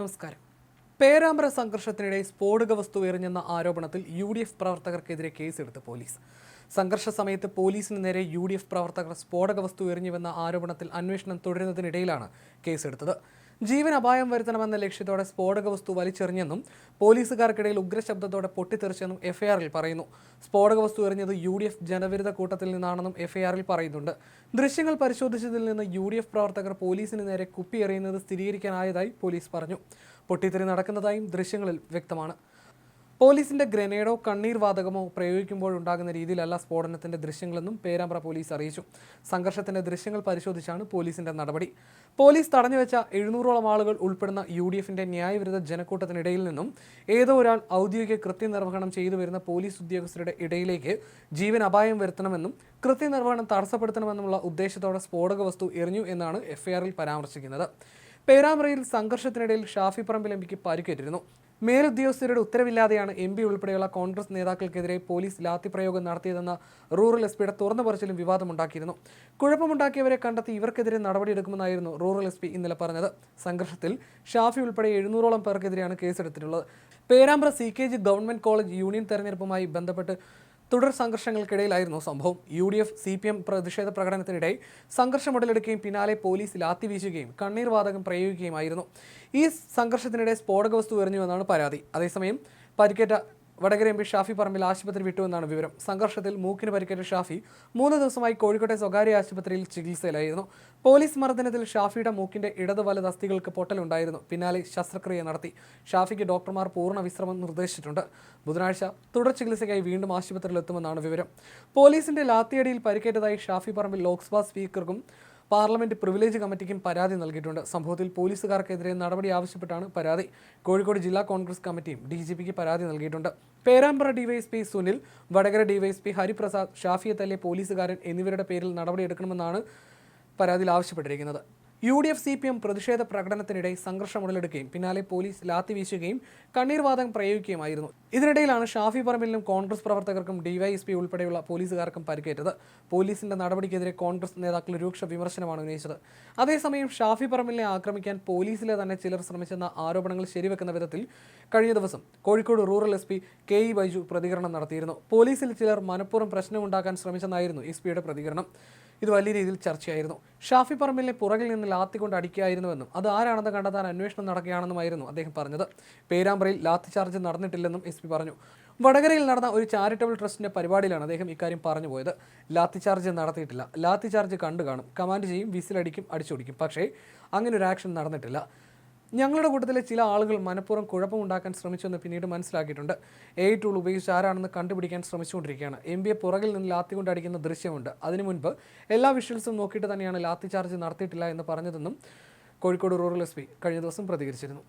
നമസ്കാരം. പേരാമ്പ്ര സംഘർഷത്തിനിടെ സ്ഫോടക വസ്തു എറിഞ്ഞെന്ന ആരോപണത്തിൽ യു ഡി എഫ് പ്രവർത്തകർക്കെതിരെ കേസെടുത്ത് പോലീസ്. സംഘർഷ സമയത്ത് പോലീസിന് നേരെ യു ഡി എഫ് പ്രവർത്തകർ സ്ഫോടക വസ്തു എറിഞ്ഞുവെന്ന ആരോപണത്തിൽ അന്വേഷണം തുടരുന്നതിനിടയിലാണ് കേസെടുത്തത്. ജീവൻ അപായം വരുത്തണമെന്ന ലക്ഷ്യത്തോടെ സ്ഫോടക വസ്തു വലിച്ചെറിഞ്ഞെന്നും പോലീസുകാർക്കിടയിൽ ഉഗ്രശബ്ദത്തോടെ പൊട്ടിത്തെറിച്ചെന്നും എഫ്ഐആറിൽ പറയുന്നു. സ്ഫോടക വസ്തു എറിഞ്ഞത് യു ഡി എഫ് ജനവിരുദ്ധ കൂട്ടത്തിൽ നിന്നാണെന്നും എഫ്ഐആറിൽ പറയുന്നുണ്ട്. ദൃശ്യങ്ങൾ പരിശോധിച്ചതിൽ നിന്ന് യു ഡി എഫ് പ്രവർത്തകർ പോലീസിന് നേരെ കുപ്പി എറിയുന്നത് സ്ഥിരീകരിക്കാനായതായി പോലീസ് പറഞ്ഞു. പൊട്ടിത്തെറി നടക്കുന്നതായും ദൃശ്യങ്ങളിൽ വ്യക്തമാണ്. പോലീസിന്റെ ഗ്രനേഡോ കണ്ണീർ വാതകമോ പ്രയോഗിക്കുമ്പോഴുണ്ടാകുന്ന രീതിയിലല്ല സ്ഫോടനത്തിന്റെ ദൃശ്യങ്ങളെന്നും പേരാമ്പ്ര പോലീസ് അറിയിച്ചു. സംഘർഷത്തിന്റെ ദൃശ്യങ്ങൾ പരിശോധിച്ചാണ് പോലീസിന്റെ നടപടി. പോലീസ് തടഞ്ഞുവെച്ച എഴുന്നൂറോളം ആളുകൾ ഉൾപ്പെടുന്ന യു ഡി എഫിന്റെ ന്യായവിരുദ്ധ ജനക്കൂട്ടത്തിനിടയിൽ നിന്നും ഏതോ ഒരാൾ ഔദ്യോഗിക കൃത്യനിർവഹണം ചെയ്തു വരുന്ന പോലീസ് ഉദ്യോഗസ്ഥരുടെ ഇടയിലേക്ക് ജീവൻ അപായം വരുത്തണമെന്നും കൃത്യനിർവഹണം തടസ്സപ്പെടുത്തണമെന്നുമുള്ള ഉദ്ദേശത്തോടെ സ്ഫോടക വസ്തു എറിഞ്ഞു എന്നാണ് എഫ്ഐആറിൽ പരാമർശിക്കുന്നത്. പേരാമ്പ്രയിൽ സംഘർഷത്തിനിടയിൽ ഷാഫി പറമ്പിൽ എം പിക്ക് പരിക്കേറ്റിരുന്നു. മേലുദ്യോഗസ്ഥരുടെ ഉത്തരവില്ലാതെയാണ് എം പി ഉൾപ്പെടെയുള്ള കോൺഗ്രസ് നേതാക്കൾക്കെതിരെ പോലീസ് ലാത്തി പ്രയോഗം നടത്തിയതെന്ന റൂറൽ എസ് പിയുടെ തുറന്നു പറച്ചിലും വിവാദമുണ്ടാക്കിയിരുന്നു. കുഴപ്പമുണ്ടാക്കിയവരെ കണ്ടെത്തി ഇവർക്കെതിരെ നടപടിയെടുക്കുമെന്നായിരുന്നു റൂറൽ എസ് പി ഇന്നലെ പറഞ്ഞത്. സംഘർഷത്തിൽ ഷാഫി ഉൾപ്പെടെ എഴുന്നൂറോളം പേർക്കെതിരെയാണ് കേസെടുത്തിട്ടുള്ളത്. Perambra C K G government college union തെരഞ്ഞെടുപ്പുമായി ബന്ധപ്പെട്ട് തുടർ സംഘർഷങ്ങൾക്കിടയിലായിരുന്നു സംഭവം. U D F C P M പ്രതിഷേധ പ്രകടനത്തിനിടെ സംഘർഷം ഉടലെടുക്കുകയും പിന്നാലെ പോലീസ് ലാത്തിവീശുകയും കണ്ണീർ വാതകം പ്രയോഗിക്കുകയുമായിരുന്നു. ഈ സംഘർഷത്തിനിടെ സ്ഫോടക വസ്തു എറിഞ്ഞുവെന്നാണ് പരാതി. അതേസമയം പരിക്കേറ്റ വടകര എം പി ഷാഫി പറമ്പിൽ ആശുപത്രി വിട്ടുവെന്നാണ് വിവരം. സംഘർഷത്തിൽ മൂക്കിന് പരിക്കേറ്റ ഷാഫി മൂന്ന് ദിവസമായി കോഴിക്കോട്ടെ സ്വകാര്യ ആശുപത്രിയിൽ ചികിത്സയിലായിരുന്നു. പോലീസ് മർദ്ദനത്തിൽ ഷാഫിയുടെ മൂക്കിന്റെ ഇടത് വലത് അസ്ഥികൾക്ക് പൊട്ടലുണ്ടായിരുന്നു. പിന്നാലെ ശസ്ത്രക്രിയ നടത്തി. ഷാഫിക്ക് ഡോക്ടർമാർ പൂർണ വിശ്രമം നിർദ്ദേശിച്ചിട്ടുണ്ട്. ബുധനാഴ്ച തുടർ ചികിത്സയ്ക്കായി വീണ്ടും ആശുപത്രിയിൽ എത്തുമെന്നാണ് വിവരം. പോലീസിന്റെ ലാത്തിയടിയിൽ പരിക്കേറ്റതായി ഷാഫി പറമ്പിൽ ലോക്സഭാ സ്പീക്കർക്കും പാർലമെന്റ് പ്രിവിലേജ് കമ്മിറ്റിക്കും പരാതി നൽകിയിട്ടുണ്ട്. സംഭവത്തിൽ പോലീസുകാർക്കെതിരെ നടപടി ആവശ്യപ്പെട്ടാണ് പരാതി. കോഴിക്കോട് ജില്ലാ കോൺഗ്രസ് കമ്മിറ്റിയും ഡി ജി പിക്ക് പരാതി നൽകിയിട്ടുണ്ട്. പേരാമ്പ്ര ഡിവൈഎസ്പി സുനിൽ വടകര ഡിവൈഎസ്പി ഹരിപ്രസാദ് ഷാഫിയത്തല്ലെ പോലീസുകാരൻ എന്നിവരുടെ പേരിൽ നടപടിയെടുക്കണമെന്നാണ് പരാതിയിൽ ആവശ്യപ്പെട്ടിരിക്കുന്നത്. U D F C P M പ്രതിഷേധ പ്രകടനത്തിനിടെ സംഘർഷം ഉടലെടുക്കുകയും പിന്നാലെ പോലീസ് ലാത്തി വീശുകയും കണ്ണീർ വാതകം പ്രയോഗിക്കുകയുമായിരുന്നു. ഇതിനിടയിലാണ് ഷാഫി പറമ്പിലിനും കോൺഗ്രസ് പ്രവർത്തകർക്കും ഡിവൈഎസ്പി ഉൾപ്പെടെയുള്ള പോലീസുകാർക്കും പരിക്കേറ്റത്. പോലീസിന്റെ നടപടിക്കെതിരെ കോൺഗ്രസ് നേതാക്കൾ രൂക്ഷ വിമർശനമാണ് ഉന്നയിച്ചത്. അതേസമയം ഷാഫി പറമ്പിലിനെ ആക്രമിക്കാൻ പോലീസിലെ തന്നെ ചിലർ ശ്രമിച്ചെന്ന ആരോപണങ്ങൾ ശരിവെക്കുന്ന വിധത്തിൽ കഴിഞ്ഞ ദിവസം Kozhikode rural S P K E Baiju പ്രതികരണം നടത്തിയിരുന്നു. പോലീസിൽ ചിലർ മനഃപൂർവം പ്രശ്നമുണ്ടാക്കാൻ ശ്രമിച്ചെന്നായിരുന്നു എസ് പിയുടെ പ്രതികരണം. ഇത് വലിയ രീതിയിൽ ചർച്ചയായിരുന്നു. ഷാഫി പറമ്പിലിനെ പുറകിൽ നിന്ന് ലാത്തി കൊണ്ട് അടിക്കുകയായിരുന്നുവെന്നും അത് ആരാണെന്ന് കണ്ടെത്താൻ അന്വേഷണം നടക്കുകയാണെന്നുമായിരുന്നു അദ്ദേഹം പറഞ്ഞത്. പേരാമ്പ്രയിൽ ലാത്തി ചാർജ് നടന്നിട്ടില്ലെന്നും എസ് പറഞ്ഞു. വടകരയിൽ നടന്ന ഒരു ചാരിറ്റബിൾ ട്രസ്റ്റിന്റെ പരിപാടിയിലാണ് അദ്ദേഹം ഇക്കാര്യം പറഞ്ഞു പോയത്. ലാത്തി ചാർജ് നടത്തിയിട്ടില്ല. ലാത്തി ചാർജ് കണ്ടു കാണും. കമാൻഡ് ചെയ്യും വിസിലടിക്കും അടിച്ചുപിടിക്കും പക്ഷേ അങ്ങനെ ഒരു ആക്ഷൻ നടന്നിട്ടില്ല. ഞങ്ങളുടെ കൂട്ടത്തിലെ ചില ആളുകൾ മനഃപൂർവം കുഴപ്പമുണ്ടാക്കാൻ ശ്രമിച്ചെന്ന് പിന്നീട് മനസ്സിലാക്കിയിട്ടുണ്ട്. എ ടൂൾ ഉപയോഗിച്ച് ആരാണെന്ന് കണ്ടുപിടിക്കാൻ ശ്രമിച്ചുകൊണ്ടിരിക്കുകയാണ്. എം ബി എ പുറകിൽ നിന്ന് ലാത്തി കൊണ്ടടിക്കുന്ന ദൃശ്യമുണ്ട്. അതിനു മുൻപ് എല്ലാ വിഷ്വൽസും നോക്കിയിട്ട് തന്നെയാണ് ലാത്തി ചാർജ് നടത്തിയിട്ടില്ല എന്ന് പറഞ്ഞതെന്നും കോഴിക്കോട് റൂറൽ എസ് കഴിഞ്ഞ ദിവസം പ്രതികരിച്ചിരുന്നു.